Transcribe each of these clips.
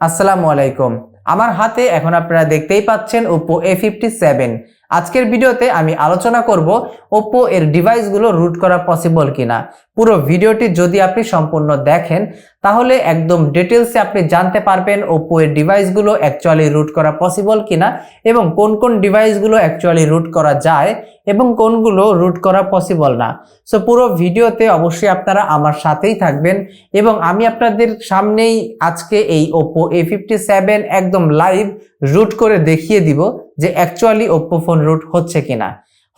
আসসালামু আলাইকুম। আমার হাতে এখন আপনারা দেখতেই পাচ্ছেন ওপো এ ফিফটি সেভেন আজকের ভিডিওতে আমি আলোচনা করব ওপো এর ডিভাইসগুলো রুট করা পসিবল কিনা। পুরো ভিডিওটি যদি আপনি সম্পূর্ণ দেখেন, তাহলে একদম ডিটেলসে আপনি জানতে পারবেন ওপো এর ডিভাইসগুলো অ্যাকচুয়ালি রুট করা পসিবল কিনা এবং কোন কোন ডিভাইসগুলো অ্যাকচুয়ালি রুট করা যায় এবং কোনগুলো রুট করা পসিবল না। সো পুরো ভিডিওতে অবশ্যই আপনারা আমার সাথেই থাকবেন এবং আমি আপনাদের সামনেই আজকে এই ওপো এ ফিফটি সেভেন একদম লাইভ রুট করে দেখিয়ে দিব যে অ্যাকচুয়ালি ওপ্পো ফোন রুট হচ্ছে কিনা।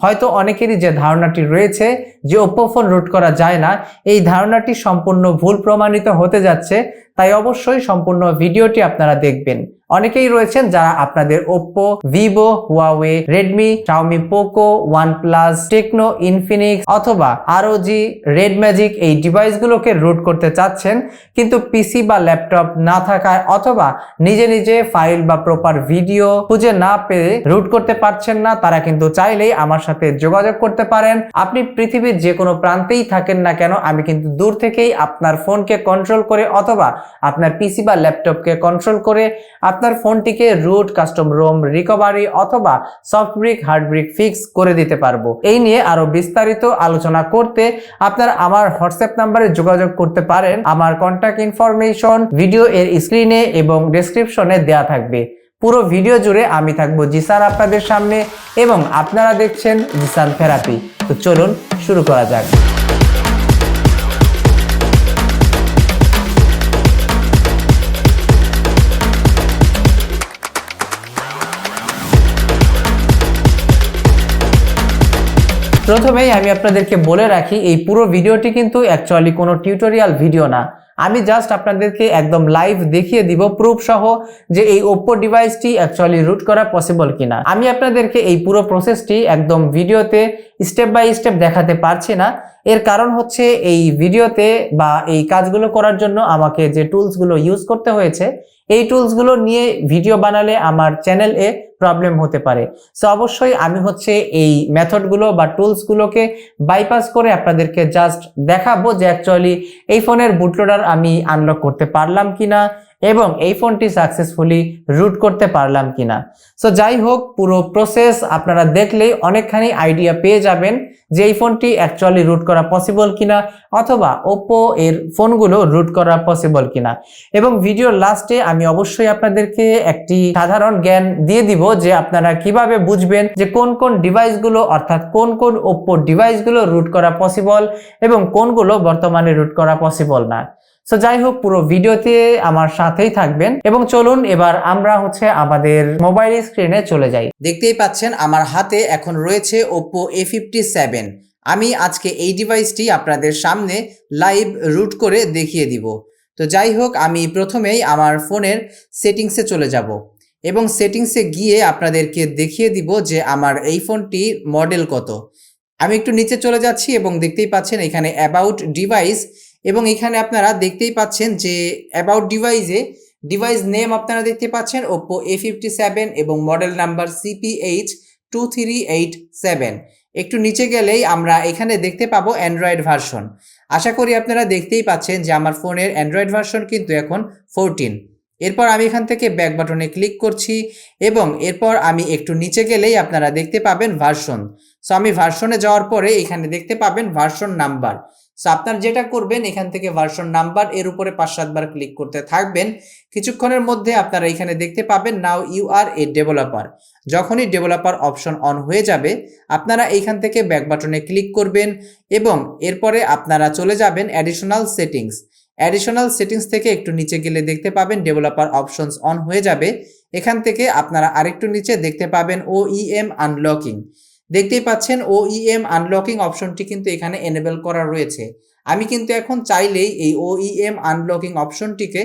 হয়তো অনেকেরই যে ধারণাটি রয়েছে যে ওপ্পো ফোন রুট করা যায় না, এই ধারণাটি সম্পূর্ণ ভুল প্রমাণিত হতে যাচ্ছে, তাই অবশ্যই সম্পূর্ণ ভিডিওটি আপনারা দেখবেন। অনেকেই রয়েছেন যারা আপনাদের Oppo Vivo Huawei Redmi Xiaomi Poco OnePlus Tecno Infinix অথবা আরওজি রেড ম্যাজিক এই ডিভাইসগুলোকে রুট করতে চাচ্ছেন, কিন্তু পিসি বা ল্যাপটপ না থাকায় অথবা নিজে নিজে ফাইল বা প্রপার ভিডিও খুঁজে না পেয়ে রুট করতে পারছেন না, তারা কিন্তু চাইলেই আমার সাথে যোগাযোগ করতে পারেন। আপনি পৃথিবীর যে কোনো প্রান্তেই থাকেন না কেন, আমি কিন্তু দূর থেকেই আপনার ফোনকে কন্ট্রোল করে অথবা আপনার পিসি বা ল্যাপটপকে কন্ট্রোল করে আপনার ফোনটিকে রুট কাস্টম রোম রিকভারি অথবা soft brick hard brick fix করে দিতে পারব। এই নিয়ে আরও বিস্তারিত আলোচনা করতে আপনারা আমার হোয়াটসঅ্যাপ নাম্বারে যোগাযোগ করতে পারেন। আমার কন্ট্যাক্ট ইনফরমেশন ভিডিও এর স্ক্রিনে এবং ডেসক্রিপশনে দেয়া থাকবে। পুরো ভিডিও জুড়ে আমি থাকব জিসান আপনাদের সামনে এবং আপনারা দেখছেন জিসান থেরাপি তো চলুন শুরু করা যাক। প্রথমেই আমি আপনাদেরকে বলে রাখি, এই পুরো ভিডিওটি কিন্তু অ্যাকচুয়ালি কোনো টিউটোরিয়াল ভিডিও না। আমি জাস্ট আপনাদেরকে একদম লাইভ দেখিয়ে দিব প্রুফ সহ যে এই ওপ্পো ডিভাইসটি অ্যাকচুয়ালি রুট করা পসিবল কিনা। আমি আপনাদেরকে এই পুরো প্রসেসটি একদম ভিডিওতে স্টেপ বাই স্টেপ দেখাতে পারছি না। এর কারণ হচ্ছে এই ভিডিওতে বা এই কাজগুলো করার জন্য আমাকে যে টুলসগুলো ইউজ করতে হয়েছে এই টুলসগুলো নিয়ে ভিডিও বানালে আমার চ্যানেল এ প্রবলেম হতে পারে। সো অবশ্যই আমি হচ্ছে এই মেথডগুলো বা টুলসগুলোকে বাইপাস করে আপনাদেরকে জাস্ট দেখাবো যে অ্যাকচুয়ালি এই ফোনের বুটলোডার আমি আনলক করতে পারলাম কিনা। এবং এই ফোনটি সাকসেসফুলি রুট করতে পারলাম কিনা। সো যাই হোক, পুরো প্রসেস আপনারা দেখলেই অনেকখানি আইডিয়া পেয়ে যাবেন যে এই ফোনটি অ্যাকচুয়ালি রুট করা পসিবল কিনা অথবা ওপো এর ফোনগুলো রুট করা পসিবল কিনা। এবং ভিডিওর লাস্টে আমি অবশ্যই আপনাদেরকে একটি সাধারণ জ্ঞান দিয়ে দিব যে আপনারা কীভাবে বুঝবেন যে কোন কোন ডিভাইসগুলো অর্থাৎ কোন কোন ওপ্পো ডিভাইসগুলো রুট করা পসিবল এবং কোনগুলো বর্তমানে রুট করা পসিবল না। সো যাই হোক পুরো ভিডিওতে আমার সাথেই থাকবেন এবং চলুন এবার আমরা হচ্ছে আমাদের মোবাইল স্ক্রিনে চলে যাই। দেখতেই পাচ্ছেন, আমার হাতে এখন রয়েছে ওপ্পো এ ফিফটি সেভেন আমি আজকে এই ডিভাইসটি আপনাদের সামনে লাইভ রুট করে দেখিয়ে দিব। তো যাই হোক আমি প্রথমেই আমার ফোনের সেটিংসে চলে যাব এবং সেটিংসে গিয়ে আপনাদেরকে দেখিয়ে দিব যে আমার এই ফোনটি মডেল কত। আমি একটু নিচে চলে যাচ্ছি এবং দেখতেই পাচ্ছেন, এখানে অ্যাবাউট ডিভাইস এবং এখানে আপনারা দেখতেই পাচ্ছেন যে অ্যাবাউট ডিভাইসে ডিভাইস নেম আপনারা দেখতে পাচ্ছেন ওপো এ ফিফটি সেভেন এবং model number CPH two three eight seven একটু নিচে গেলেই আমরা এখানে দেখতে পাবো অ্যান্ড্রয়েড ভার্সন আশা করি আপনারা দেখতেই পাচ্ছেন যে আমার ফোনের অ্যান্ড্রয়েড ভার্সন কিন্তু এখন ফোরটিন এরপর আমি এখান থেকে ব্যাক বাটনে ক্লিক করছি এবং এরপর আমি একটু নিচে গেলেই আপনারা দেখতে পাবেন ভার্সন সো আমি ভার্সনে যাওয়ার পরে এখানে দেখতে পাবেন ভার্সন নাম্বার সো আপনার যেটা করবেন, এখান থেকে ভার্সন নাম্বার এর উপরে পাঁচ সাতবার ক্লিক করতে থাকবেন। কিছুক্ষণের মধ্যে আপনারা এখানে দেখতে পাবেন now you are a developer যখনই ডেভেলপার অপশন অন হয়ে যাবে, আপনারা এইখান থেকে ব্যাক বাটনে ক্লিক করবেন এবং এরপরে আপনারা চলে যাবেন অ্যাডিশনাল সেটিংস অ্যাডিশনাল সেটিংস থেকে একটু নিচে গেলে দেখতে পাবেন ডেভেলপার অপশনস অন হয়ে যাবে। এখান থেকে আপনারা আরেকটু নিচে দেখতে পাবেন ও ইএম আনলকিং দেখতেই পাচ্ছেন ও ইএম আনলকিং অপশনটি কিন্তু এখানে এনেবেল করা রয়েছে। আমি কিন্তু এখন চাইলেই এই ও ইএম আনলকিং অপশনটিকে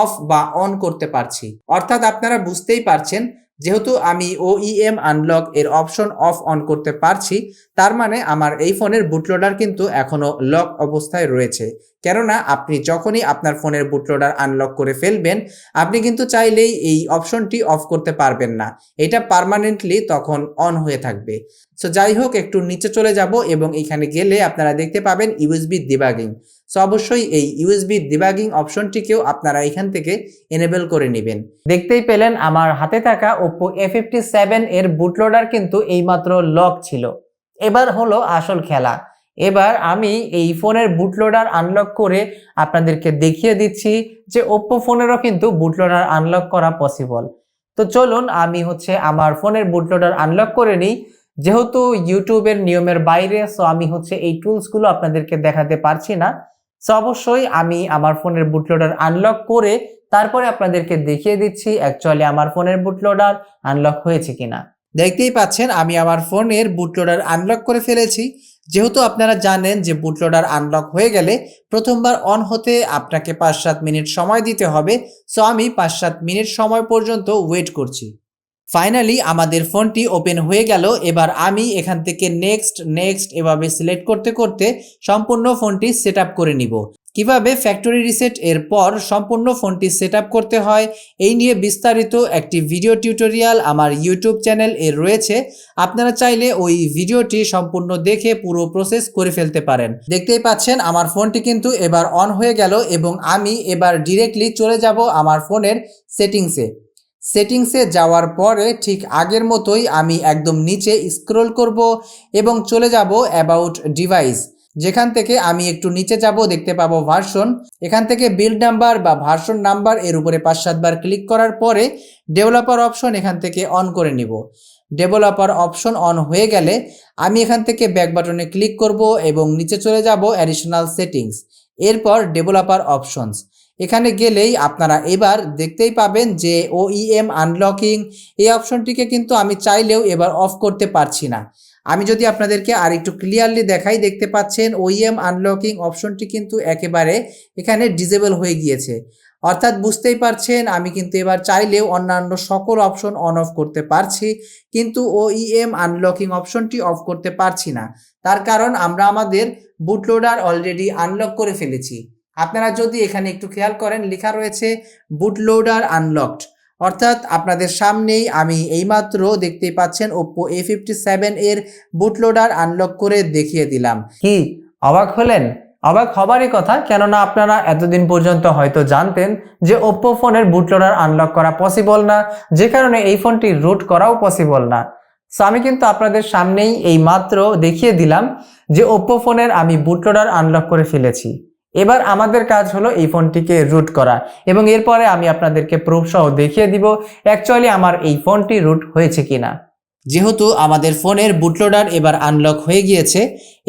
অফ বা অন করতে পারছি। অর্থাৎ আপনারা বুঝতেই পারছেন যেহেতু আমি ও ইএম আনলক এর অপশন অফ অন করতে পারছি, তার মানে আমার এই ফোনের বুটলোডার কিন্তু এখনও লক অবস্থায় রয়েছে। কেননা আপনি যখনই আপনার ফোনের বুটলোডার আনলক করে ফেলবেন, আপনি কিন্তু চাইলেই এই অপশনটি অফ করতে পারবেন না। এটা পার্মানেন্টলি তখন অন হয়ে থাকবে। সো যাই হোক, একটু নিচে চলে যাব এবং এখানে গেলে আপনারা দেখতে পাবেন ইউএসবি ডিবাগিং সো অবশ্যই এই ইউএসবি ডিবাগিং অপশনটিকেও আপনারা এখান থেকে এনেবেল করে নেবেন। দেখতেই পেলেন আমার হাতে থাকা ওপো এ ফিফটি সেভেন এর বুটলোডার কিন্তু এইমাত্র লক ছিল। এবার হলো আসল খেলা। এবার আমি এই ফোনের বুটলোডার আনলক করে আপনাদেরকে দেখিয়ে দিচ্ছি যে ওপ্পো ফোনেরও কিন্তু বুটলোডার আনলক করা পসিবল তো চলুন আমি হচ্ছে আমার ফোনের বুটলোডার আনলক করে নিই। যেহেতু ইউটিউবের নিয়মের বাইরে সো আমি হচ্ছে এই টুলসগুলো আপনাদেরকে দেখাতে পারছি না। সো অবশ্যই আমি আমার ফোনের বুটলোডার আনলক করে তারপরে আপনাদেরকে দেখিয়ে দিচ্ছি অ্যাকচুয়ালি আমার ফোনের বুটলোডার আনলক হয়েছে কিনা। দেখতেই পাচ্ছেন আমি আমার ফোনের বুটলোডার আনলক করে ফেলেছি। যেহেতু আপনারা জানেন যে বুটলোডার আনলক হয়ে গেলে প্রথমবার অন হতে আপনাকে পাঁচ সাত মিনিট সময় দিতে হবে। সো আমি পাঁচ সাত মিনিট সময় পর্যন্ত ওয়েট করছি। ফাইনালি আমাদের ফোনটি ওপেন হয়ে গেল। এবার আমি এখান থেকে নেক্সট নেক্সট এভাবে সিলেক্ট করতে করতে সম্পূর্ণ ফোনটি সেট করে নিব। কীভাবে ফ্যাক্টরি রিসেট এর পর সম্পূর্ণ ফোনটি সেট করতে হয়। এই নিয়ে বিস্তারিত একটি ভিডিও টিউটোরিয়াল আমার ইউটিউব চ্যানেল এর রয়েছে। আপনারা চাইলে ওই ভিডিওটি সম্পূর্ণ দেখে পুরো প্রসেস করে ফেলতে পারেন। দেখতেই পাচ্ছেন, আমার ফোনটি কিন্তু এবার অন হয়ে গেল এবং আমি এবার ডিরেক্টলি চলে যাব আমার ফোনের সেটিংসে সেটিংসে যাওয়ার পরে ঠিক আগের মতোই আমি একদম নিচে স্ক্রোল করব এবং চলে যাব অ্যাবাউট ডিভাইস। যেখান থেকে আমি একটু নিচে যাব, দেখতে পাবো ভার্সন। এখান থেকে বিল্ড নাম্বার বা ভার্সন নাম্বার এর উপরে পাঁচ সাতবার ক্লিক করার পরে ডেভেলপার অপশন এখান থেকে অন করে নিব। ডেভেলপার অপশন অন হয়ে গেলে আমি এখান থেকে ব্যাক বাটনে ক্লিক করব এবং নিচে চলে যাব অ্যাডিশনাল সেটিংস। এরপর ডেভেলপার অপশনস। এখানে গেলেই আপনারা এবার দেখতেই পাবেন যে ওইএম আনলকিং এই অপশনটিকে কিন্তু আমি চাইলেও এবার অফ করতে পারছি না। আমি যদি আপনাদেরকে আর একটু ক্লিয়ারলি দেখাই, দেখতে পাচ্ছেন ওইএম আনলকিং অপশনটি কিন্তু একেবারে এখানে ডিজেবল হয়ে গিয়েছে। অর্থাৎ বুঝতেই পারছেন, আমি কিন্তু এবার চাইলেও অন্যান্য সকল অপশন অন অফ করতে পারছি, কিন্তু ওইএম আনলকিং অপশনটি অফ করতে পারছি না। তার কারণ আমরা আমাদের বুটলোডার অলরেডি আনলক করে ফেলেছি। আপনারা যদি এখানে একটু খেয়াল করেন, লেখা রয়েছে বুটলোডার আনলকড অর্থাৎ আপনাদের সামনেই আমি এইমাত্র দেখতেই পাচ্ছেন ওপ্পো এ ফিফটি সেভেন এর বুটলোডার আনলক করে দেখিয়ে দিলাম। কি, অবাক হলেন? অবাক হবারই কথা, কেননা আপনারা এতদিন পর্যন্ত হয়তো জানতেন যে ওপ্পো ফোনের বুটলোডার আনলক করা পসিবল না, যে কারণে এই ফোনটি রুট করাও পসিবল না। সো আমি কিন্তু আপনাদের সামনেই এই মাত্র দেখিয়ে দিলাম যে ওপ্পো ফোনের আমি বুটলোডার আনলক করে ফেলেছি। এবার আমাদের কাজ হলো এই ফোনটিকে রুট করা এবং এরপরে আমি আপনাদেরকে প্রুফ সহ দেখিয়ে দিব অ্যাকচুয়ালি আমার এই ফোনটি রুট হয়েছে কিনা। যেহেতু আমাদের ফোনের বুটলোডার এবার আনলক হয়ে গিয়েছে,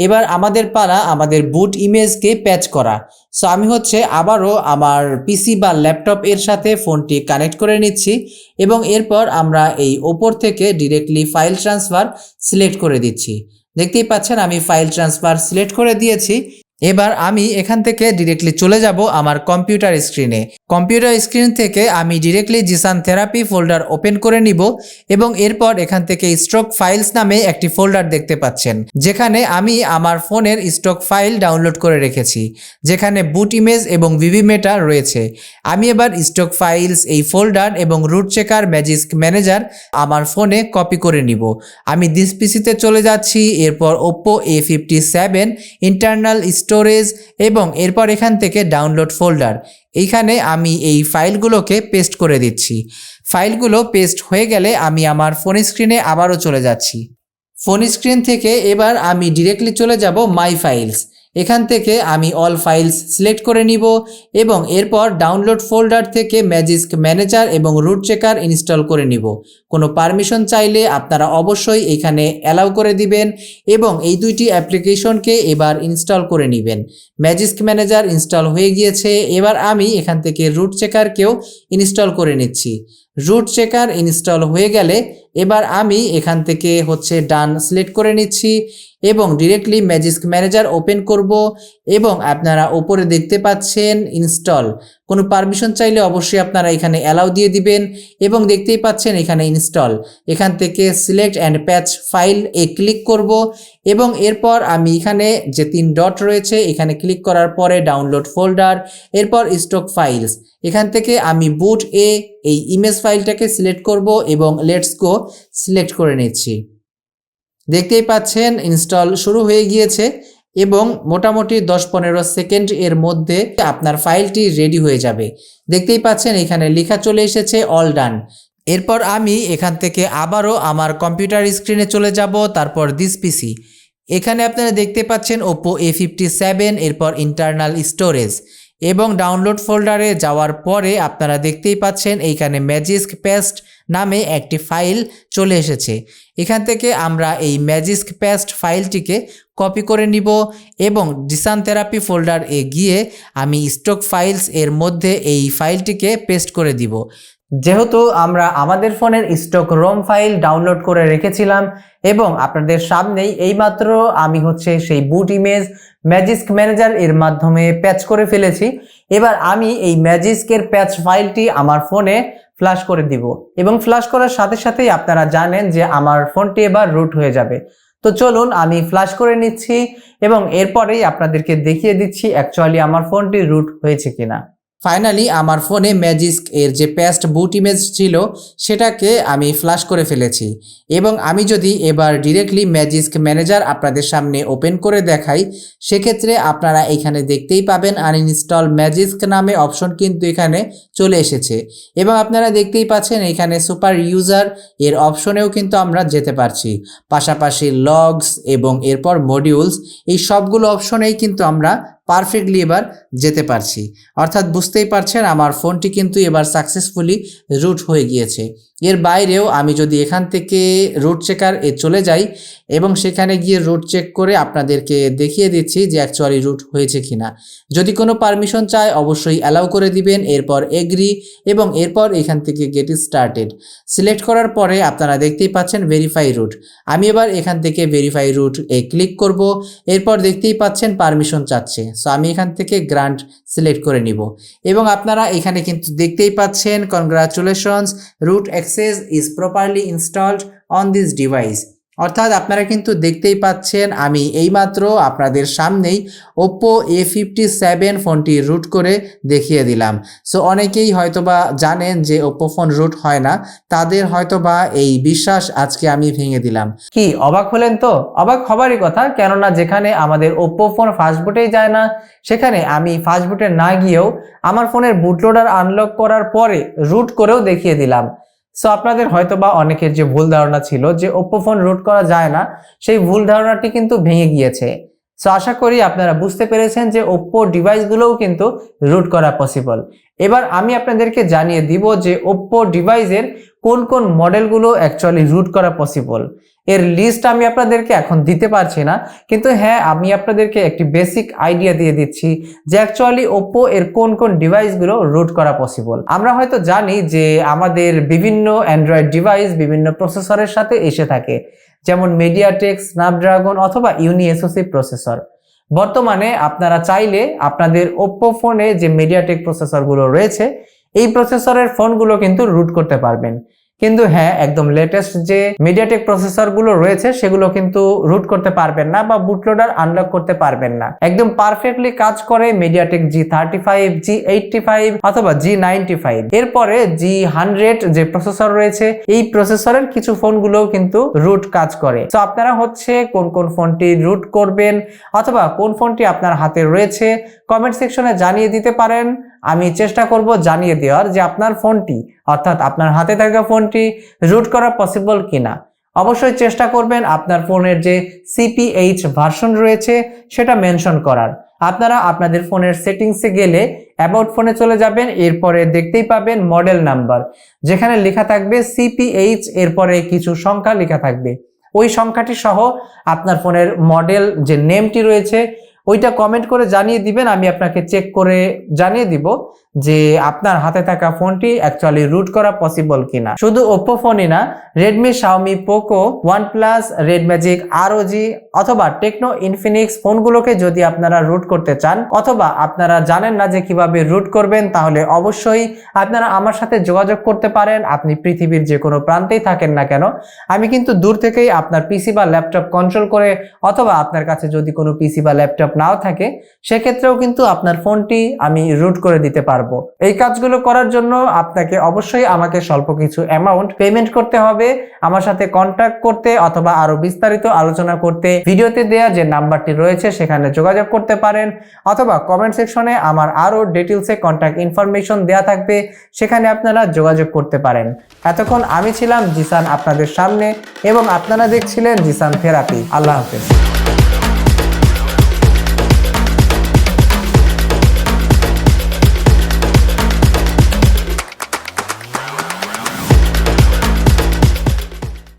এবার আমাদের পালা আমাদের বুট ইমেজকে প্যাচ করা। সো আমি হচ্ছে আবারও আমার পিসি বা ল্যাপটপ এর সাথে ফোনটি কানেক্ট করে নিচ্ছি এবং এরপর আমরা এই ওপর থেকে ডিরেক্টলি ফাইল ট্রান্সফার সিলেক্ট করে দিচ্ছি। দেখতেই পাচ্ছেন আমি ফাইল ট্রান্সফার সিলেক্ট করে দিয়েছি। এবার আমি এখান থেকে ডিরেক্টলি চলে যাব আমার কম্পিউটার স্ক্রিনে কম্পিউটার স্ক্রিন থেকে আমি ডিরেক্টলি জিসান থেরাপি ফোল্ডার ওপেন করে নিব এবং এরপর এখান থেকে স্টক ফাইলস নামে একটি ফোল্ডার দেখতে পাচ্ছেন, যেখানে আমি আমার ফোনের স্টক ফাইল ডাউনলোড করে রেখেছি, যেখানে বুট ইমেজ এবং ভিভি মেটা রয়েছে। আমি এবার স্টক ফাইলস এই ফোল্ডার এবং রুট চেকার ম্যাজিস্ক ম্যানেজার আমার ফোনে কপি করে নিব। আমি দিস পিসিতে চলে যাচ্ছি, এরপর Oppo A fifty seven internal storage এবং এরপর এখান থেকে ডাউনলোড ফোল্ডার এইখানে আমি এই ফাইলগুলোকে পেস্ট করে দিচ্ছি। ফাইলগুলো পেস্ট হয়ে গেলে আমি আমার ফোন স্ক্রিনে আবারও চলে যাচ্ছি। ফোন স্ক্রিন থেকে এবার আমি ডিরেক্টলি চলে যাব মাই ফাইলস এখান থেকে আমি অল ফাইলস সিলেক্ট করে নিব এবং এরপর ডাউনলোড ফোল্ডার থেকে ম্যাজিস্ক ম্যানেজার এবং রুট চেকার ইনস্টল করে নিব। কোনো পারমিশন চাইলে আপনারা অবশ্যই এখানে অ্যালাউ করে দিবেন এবং এই দুইটি অ্যাপ্লিকেশনকে এবার ইনস্টল করে নেবেন। ম্যাজিস্ক ম্যানেজার ইনস্টল হয়ে গিয়েছে, এবার আমি এখান থেকে রুট চেকারকেও ইনস্টল করে নিচ্ছি। রুট চেকার ইনস্টল হয়ে গেলে এবার আমি এখান থেকে হচ্ছে ডান সিলেক্ট করে নিচ্ছি এবং ডিরেক্টলি ম্যাজিস্ক ম্যানেজার ওপেন করব এবং আপনারা ওপরে দেখতে পাচ্ছেন ইনস্টল। কোনো পারমিশন চাইলে অবশ্যই আপনারা এখানে অ্যালাউ দিয়ে দিবেন এবং দেখতেই পাচ্ছেন এখানে ইনস্টল এখান থেকে সিলেক্ট অ্যান্ড প্যাচ ফাইল এ ক্লিক করব এবং এরপর আমি এখানে যে তিন ডট রয়েছে, এখানে ক্লিক করার পরে ডাউনলোড ফোল্ডার এরপর স্টক ফাইলস এখান থেকে আমি বুট এ এই ইমেজ ফাইলটাকে সিলেক্ট করব এবং লেটস গো সিলেক্ট করে নিচ্ছি। দেখতেই পাচ্ছেন ইনস্টল শুরু হয়ে গিয়েছে। এবং মোটামুটি দশ পনেরো সেকেন্ড এর মধ্যে আপনার ফাইলটি রেডি হয়ে যাবে। দেখতেই পাচ্ছেন এখানে লেখা চলে এসেছে, অল ডান। এরপর আমি এখান থেকে আবারও আমার কম্পিউটার স্ক্রিনে চলে যাব, তারপর দিস পিসি। এখানে আপনারা দেখতে পাচ্ছেন ওপো এ ফিফটি সেভেন এরপর ইন্টারনাল স্টোরেজ এবং ডাউনলোড ফোল্ডারে যাওয়ার পরে আপনারা দেখতেই পাচ্ছেন এইখানে ম্যাজিস্ক পেস্ট নামে একটি ফাইল চলে এসেছে। এখান থেকে আমরা এই ম্যাজিস্ক প্যাস্ট ফাইলটিকে কপি করে নিব এবং ডিসান থেরাপি ফোল্ডার এ গিয়ে আমি স্টক ফাইলস এর মধ্যে এই ফাইলটিকে পেস্ট করে দিব। যেহেতু আমরা আমাদের ফোনের স্টক রোম ফাইল ডাউনলোড করে রেখেছিলাম এবং আপনাদের সামনেই এইমাত্র আমি হচ্ছে সেই বুট ইমেজ ম্যাজিস্ক ম্যানেজার এর মাধ্যমে প্যাচ করে ফেলেছি। এবার আমি এই ম্যাজিস্কের প্যাচ ফাইলটি আমার ফোনে ফ্ল্যাশ করে দিব। এবং ফ্ল্যাশ করার সাথে সাথেই আপনারা জানেন যে আমার ফোনটি এবার রুট হয়ে যাবে। তো চলুন আমি ফ্ল্যাশ করে নিচ্ছি এবং এরপরেই আপনাদেরকে দেখিয়ে দিচ্ছি অ্যাকচুয়ালি আমার ফোনটি রুট হয়েছে কিনা। ফাইনালি আমার ফোনে ম্যাজিস্ক এর যে প্যাস্ট বুট ইমেজ ছিল, সেটাকে আমি ফ্ল্যাশ করে ফেলেছি। এবং আমি যদি এবার ডিরেক্টলি ম্যাজিস্ক ম্যানেজার আপনাদের সামনে ওপেন করে দেখাই, সেক্ষেত্রে আপনারা এখানে দেখতেই পাবেন আনইনস্টল ম্যাজিস্ক নামে অপশন কিন্তু এখানে চলে এসেছে। এবং আপনারা দেখতেই পাচ্ছেন এখানে সুপার ইউজার এর অপশনেও কিন্তু আমরা যেতে পারছি। পাশাপাশি লগস এবং এরপর মডিউলস এই সবগুলো অপশনেই কিন্তু আমরা পারফেক্টলি এবার যেতে পারছি। অর্থাৎ বুঝতেই পারছেন, আমার ফোনটি কিন্তু এবার সাকসেসফুলি রুট হয়ে গিয়েছে। এর বাইরেও আমি যদি এখান থেকে রুট চেকার এ চলে যাই এবং সেখানে গিয়ে রুট চেক করে আপনাদেরকে দেখিয়ে দিচ্ছি যে অ্যাকচুয়ালি রুট হয়েছে কিনা। যদি কোনো পারমিশন চায়, অবশ্যই অ্যালাউ করে দিবেন, এরপর এগ্রি এবং এরপর এখান থেকে গেট স্টার্টেড সিলেক্ট করার পরে আপনারা দেখতেই পাচ্ছেন ভেরিফাই রুট আমি এবার এখান থেকে ভেরিফাই রুট এ ক্লিক করব, এরপর দেখতেই পাচ্ছেন পারমিশন চাচ্ছে। সো আমি এখান থেকে গ্রান্ট সিলেক্ট করে নিব। এবং আপনারা এখানে কিন্তু দেখতেই পাচ্ছেন congratulations root access is properly installed on this device অর্থাৎ আপনারা কিন্তু দেখতেই পাচ্ছেন, আমি এইমাত্র আপনাদের সামনেই ওপ্পো এ ফিফটি সেভেন ফোনটি রুট করে দেখিয়ে দিলাম। সো অনেকেই হয়তোবা জানেন যে ওপ্পো ফোন রুট হয় না, তাদের হয়তোবা এই বিশ্বাস আজকে আমি ভেঙে দিলাম। কি, অবাক হলেন তো? অবাক হবারই কথা, কেননা যেখানে আমাদের ওপ্পো ফোন ফাস্ট বুটেই যায় না, সেখানে আমি ফাস্ট বুটে না গিয়েও আমার ফোনের বুটলোডার আনলক করার পরে রুট করেও দেখিয়ে দিলাম। সো আপনাদের হয়তো বা অনেকের যে ভুল ধারণা ছিল যে ওপ্পো ফোন রুট করা যায় না, সেই ভুল ধারণাটি কিন্তু ভেঙে গিয়েছে। সো আশা করি আপনারা বুঝতে পেরেছেন যে ওপ্পো ডিভাইসগুলোও কিন্তু রুট করা পসিবল এবার আমি আপনাদেরকে জানিয়ে দিব যে ওপ্পো ডিভাইসের কোন কোন মডেলগুলো অ্যাকচুয়ালি রুট করা পসিবল এর লিস্ট আমি আপনাদেরকে এখন দিতে পারছি না, কিন্তু হ্যাঁ আমি আপনাদেরকে একটি বেসিক আইডিয়া দিয়ে দিচ্ছি যে অ্যাকচুয়ালি ওপ্পো এর কোন কোন ডিভাইসগুলো রুট করা পসিবল আমরা হয়তো জানি যে আমাদের বিভিন্ন অ্যান্ড্রয়েড ডিভাইস বিভিন্ন প্রসেসরের সাথে এসে থাকে, যেমন মিডিয়াটেক স্ন্যাপড্রাগন অথবা ইউনি এসওসি প্রসেসর বর্তমানে আপনারা চাইলে আপনাদের ওপ্পো ফোনে যে মিডিয়াটেক প্রসেসরগুলো রয়েছে, এই প্রসেসরের ফোনগুলো কিন্তু রুট করতে পারবেন। কিন্তু হ্যাঁ একদম লেটেস্ট যে মিডিয়াটেক প্রসেসরগুলো রয়েছে, সেগুলো কিন্তু রুট করতে পারবেন না বা বুটলোডার আনলক করতে পারবেন না। একদম পারফেক্টলি কাজ করে MediaTek G thirty five G eighty five অথবা জি নাইনটি ফাইভ এরপরে জি হান্ড্রেড যে প্রসেসর রয়েছে, এই প্রসেসরের কিছু ফোনগুলোও কিন্তু রুট কাজ করে। তো আপনারা হচ্ছে কোন কোন ফোনটি রুট করবেন অথবা কোন ফোনটি আপনার হাতে রয়েছে কমেন্ট সেকশনে জানিয়ে দিতে পারেন। আমি চেষ্টা করব জানিয়ে দেওয়ার যে আপনার ফোনটি, অর্থাৎ আপনার হাতে থাকা ফোনটি রুট করা পসিবল কিনা। অবশ্যই চেষ্টা করবেন আপনার ফোনের যে সিপিএইচ ভার্সন রয়েছে, সেটা মেনশন করার। আপনারা আপনাদের ফোনের সেটিংসে গেলে অ্যাবাউট ফোনে চলে যাবেন, এরপরে দেখতেই পাবেন মডেল নাম্বার যেখানে লেখা থাকবে সিপিএইচ এরপরে কিছু সংখ্যা লেখা থাকবে। ওই সংখ্যাটি সহ আপনার ফোনের মডেল যে নেমটি রয়েছে ওইটা কমেন্ট করে জানিয়ে দিবেন, আমি আপনাকে চেক করে জানিয়ে দিব যে আপনার হাতে থাকা ফোনটি অ্যাকচুয়ালি রুট করা পসিবল কিনা। শুধু ওপ্পো ফোনই না Redmi Xiaomi Poco OnePlus Red Magic ROG অথবা টেকনো ইনফিনিক্স ফোনগুলোকে যদি আপনারা রুট করতে চান অথবা আপনারা জানেন না যে কীভাবে রুট করবেন, তাহলে অবশ্যই আপনারা আমার সাথে যোগাযোগ করতে পারেন। আপনি পৃথিবীর যে কোনো প্রান্তেই থাকেন না কেন, আমি কিন্তু দূর থেকেই আপনার পিসি বা ল্যাপটপ কন্ট্রোল করে অথবা আপনার কাছে যদি কোনো পিসি বা ল্যাপটপ নাও থাকে, সেক্ষেত্রেও কিন্তু আপনার ফোনটি আমি রুট করে দিতে পারব। এই কাজগুলো করার জন্য আপনাকে অবশ্যই আমাকে স্বল্প কিছু অ্যামাউন্ট পেমেন্ট করতে হবে। আমার সাথে কন্ট্যাক্ট করতে অথবা আরও বিস্তারিত আলোচনা করতে ভিডিওতে দেয়া যে নাম্বারটি রয়েছে, সেখানে যোগাযোগ করতে পারেন। অথবা কমেন্ট সেকশনে আমার আরও ডিটেলসে কন্ট্যাক্ট ইনফরমেশন দেয়া থাকবে, সেখানে আপনারা যোগাযোগ করতে পারেন। এতক্ষণ আমি ছিলাম জিসান আপনাদের সামনে এবং আপনারা দেখছিলেন জিসান থেরাপি আল্লাহ হাফেজ।